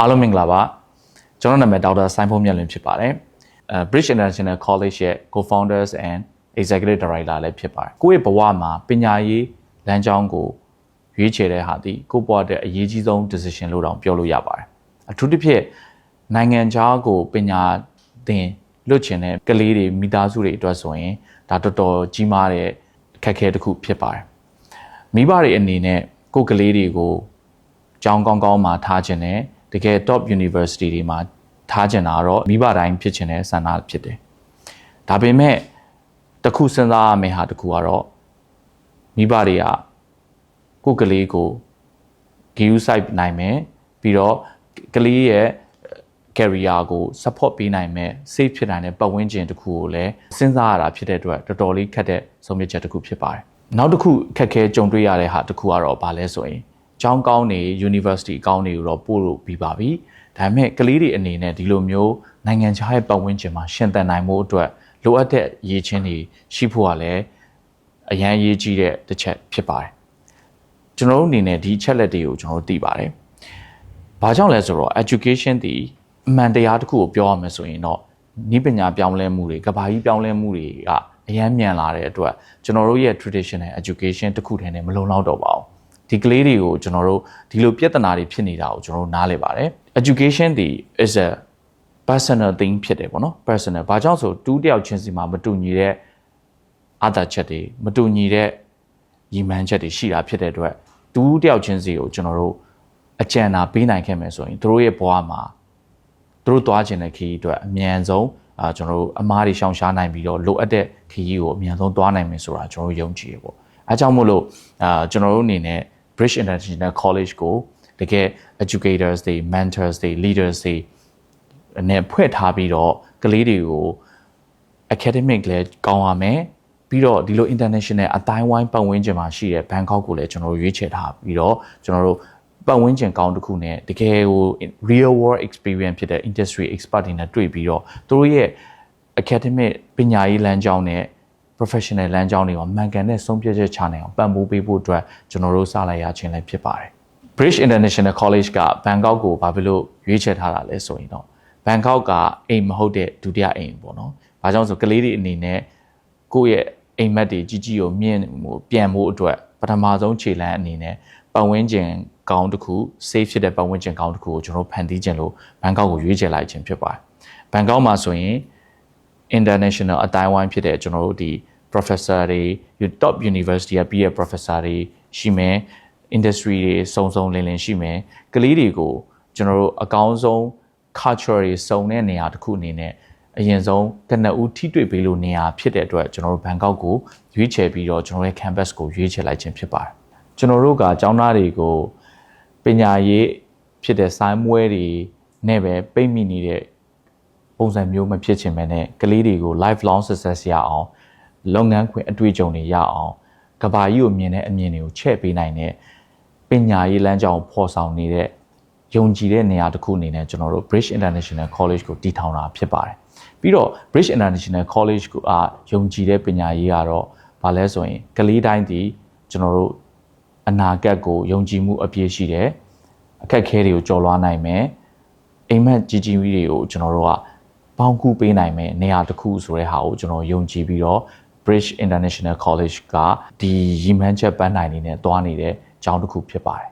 အားလုံးမင်္ဂလာပါကျွန်တော်နာမည်ဒေါက်တာဆိုင်းဖုန်းမြတ်လွင်ဖြစ်ပါတယ်အဲ Bridge International College ရဲ့ Co-founders and Executive Director လည်းဖြစ်ပါတယ်ကိုယ့်ရဲ့ဘဝမှာပညာရေးလမ်းကြောင်းကိုရွေးချယ်တဲ့ဟာဒီကိုယ့်ဘဝတဲ့အရေးကြီးဆုံး decision လို့တောင်ပြောလို့ရပါတယ်အထူးသဖြင့်နိုင်ငံခြားကိုပညာသင်လွတ်ချင်တဲ့ကလေးတွေမိသားစုတွေအတွက်ဆိုရင်ဒါတော်တော်ကြီးမားတဲ့အခက်အခဲတစ်ခုဖြစ်ပါတယ်မိဘတွေအနေနဲ့ကိုယ့်ကလေးတွေကိုကျောင်းကောင်းကောင်းမှာထားခြင်းနဲ့ တကယ် top university တွေမှာထားခြင်းတာတော့မိဘတိုင်းဖြစ်ခြင်းတဲ့ဆန္ဒဖြစ်တယ်ဒါပေမဲ့တစ်ခုစဉ်းစားရမယ့်ဟာတစ်ခုကတော့မိဘတွေကကိုယ့်ကလေးကို give site နိုင်မယ်ပြီးတော့ကလေးရဲ့ career ကို support ပေးနိုင်မဲ့ safe ဖြစ်နိုင်တဲ့ပတ်ဝန်းကျင်တစ်ခုကိုလည်းစဉ်းစားရတာဖြစ်တဲ့အတွက်တော်တော်လေးခက်တဲ့ဆုံးဖြတ်ချက်တစ်ခုဖြစ်ပါတယ်။နောက်တစ်ခုခက်ခဲကြုံတွေ့ရတဲ့ဟာတစ်ခုကတော့ဘာလဲဆိုရင် ကျောင်းကောင်းနေ university အကောင်းတွေကိုတော့ပို့လို့ပြီးပါပြီ။ဒါပေမဲ့ကလေးတွေအနေနဲ့ဒီလိုမျိုးနိုင်ငံခြားရဲ့ပတ်ဝန်းကျင်မှာရှင်သန်နိုင်မှုအတွက်လိုအပ်တဲ့ရည်ချင်းတွေရှိဖို့ကလည်းအရန်ရေးကြီးတဲ့တစ်ချက်ဖြစ်ပါတယ်။ကျွန်တော်တို့အနေနဲ့ဒီအချက်လက်တွေကိုကျွန်တော်တို့သိပါတယ်။ဘာကြောင့်လဲဆိုတော့ education ဒီအမှန်တရားတစ်ခုကိုပြောရမယ်ဆိုရင်တော့ဤပညာပြောင်းလဲမှုတွေကဘာကြီးပြောင်းလဲမှုတွေကအရန်မြန်လာတဲ့အတွက်ကျွန်တော်တို့ရဲ့ traditional education တစ်ခုတည်းနဲ့မလုံလောက်တော့ပါဘူး ဒီကလေးတွေကိုကျွန်တော်တို့ဒီလိုပြဿနာတွေဖြစ်နေတာကိုကျွန်တော်တို့နားလည်ပါတယ် education ဒီ is a personal thing ဖြစ်တယ်ပေါ့နော် personal ဘာကြောင့်ဆိုတူးတယောက်ချင်းစီမှာမတူညီတဲ့အာသာချက်တွေမတူညီတဲ့ရည်မှန်းချက်တွေရှိတာဖြစ်တဲ့အတွက်တူးတယောက်ချင်းစီကိုကျွန်တော်တို့အကြံနာပေးနိုင်ခဲ့မယ်ဆိုရင်တို့ရဲ့ဘဝမှာသူတို့သွားခြင်းတဲ့ခရီးအတွက်အမြန်ဆုံးအာကျွန်တော်တို့အမားတွေရှောင်ရှားနိုင်ပြီးတော့လိုအပ်တဲ့ခရီးကိုအမြန်ဆုံးသွားနိုင်မယ်ဆိုတာကျွန်တော်တို့ယုံကြည်ရပေါ့အဲကြောင့်မို့လို့အာကျွန်တော်တို့အနေနဲ့ Bridge International College ကိုတကယ် educators တွေ mentors တွေ leaders တွေနဲ့ဖွဲ့ထားပြီးတော့ကလေးတွေကို academic လည်းကောင်းရမယ်ပြီးတော့ဒီလို international အတိုင်းဝိုင်းပတ်ဝန်းကျင်မှာရှိတဲ့ Bangkok ကိုလည်းကျွန်တော်တို့ရွေးချယ်ထားပြီးတော့ကျွန်တော်တို့ပတ်ဝန်းကျင်ကောင်းတစ်ခုနဲ့တကယ်ကို real world experience ဖြစ်တဲ့ industry expert တွေနဲ့တွေ့ပြီးတော့သူတို့ရဲ့ academic ပညာရေးလမ်းကြောင်းနဲ့ professional လမ်းကြောင်းတွေမှာမှန်ကန်တဲ့ဆုံးဖြတ်ချက်ချနိုင်အောင်ပံ့ပိုးပေးဖို့အတွက်ကျွန်တော်တို့စလိုက်ရခြင်းလည်းဖြစ်ပါတယ် British International College ကဘန်ကောက်ကိုဘာဖြစ်လို့ရွေးချယ်ထားတာလဲဆိုရင်တော့ဘန်ကောက်ကအိမ်မဟုတ်တဲ့ဒုတိယအိမ်ပေါ့နော်။ဘာကြောင့်ဆိုကလေးတွေအနေနဲ့ကိုယ့်ရဲ့အိမ်မက်တွေကြီးကြီးကိုမြင့်ဟိုပြန်ဖို့အတွက်ပထမဆုံးခြေလှမ်းအနေနဲ့ပတ်ဝန်းကျင်ကောင်းတစ်ခု safe ဖြစ်တဲ့ပတ်ဝန်းကျင်ကောင်းတစ်ခုကိုကျွန်တော်ဖန်တီးခြင်းလို့ဘန်ကောက်ကိုရွေးချယ်လိုက်ခြင်းဖြစ်ပါတယ်။ဘန်ကောက်မှာဆိုရင် international အတိုင်းဝိုင်းဖြစ်တဲ့ကျွန်တော်တို့ဒီ professor တွေ top university ကပြီးရဲ့ professor တွေရှိမယ် industry တွေစုံစုံလင်လင်ရှိမယ်ကလေးတွေကိုကျွန်တော်တို့အကောင်းဆုံး culture တွေစုံတဲ့နေရာတစ်ခုအနေနဲ့အရင်ဆုံးကနဦးထိတွေ့ပေးလို့နေရာဖြစ်တဲ့အတွက်ကျွန်တော်တို့ဘန်ကောက်ကိုရွေးချယ်ပြီးတော့ကျွန်တော်ရဲ့ campus ကိုရွေးချယ်လိုက်ခြင်းဖြစ်ပါတယ်ကျွန်တော်တို့ကကျောင်းသားတွေကိုပညာရေးဖြစ်တဲ့ဆိုင်းမွဲတွေနဲ့ပဲပိတ်မိနေတဲ့ပုံစံမျိုးမဖြစ်ချင်ပဲနဲ့ကလေးတွေကို life long success ရအောင် လုပ်ငန်းခွင်အတွေ့အကြုံတွေရအောင်ကဘာကြီးကိုမြင်တဲ့အမြင်တွေကိုချဲ့ပေးနိုင်တဲ့ပညာရေးလမ်းကြောင်းဖော်ဆောင်နေတဲ့ယုံကြည်တဲ့နေရာတစ်ခုအနေနဲ့ကျွန်တော်တို့ Bridge International College ကိုတည်ထောင်တာဖြစ်ပါတယ်ပြီးတော့ Bridge International College ကယုံကြည်တဲ့ပညာရေးကတော့ဘာလဲဆိုရင်ကလေးတိုင်းဒီကျွန်တော်တို့အနာဂတ်ကိုယုံကြည်မှုအပြည့်ရှိတယ်အခက်ခဲတွေကိုကျော်လွှားနိုင်မယ်အိမ်မက်ကြီးကြီးတွေကိုကျွန်တော်တို့ကပေါင်းကူးပေးနိုင်မယ်နေရာတစ်ခုဆိုတဲ့ဟာကိုကျွန်တော်ယုံကြည်ပြီးတော့ Bridge International College ကဒီရည်မှန်းချက်ပန်းနိုင်နေနဲ့တွားနေတဲ့ကျောင်းတစ်ခုဖြစ်ပါတယ်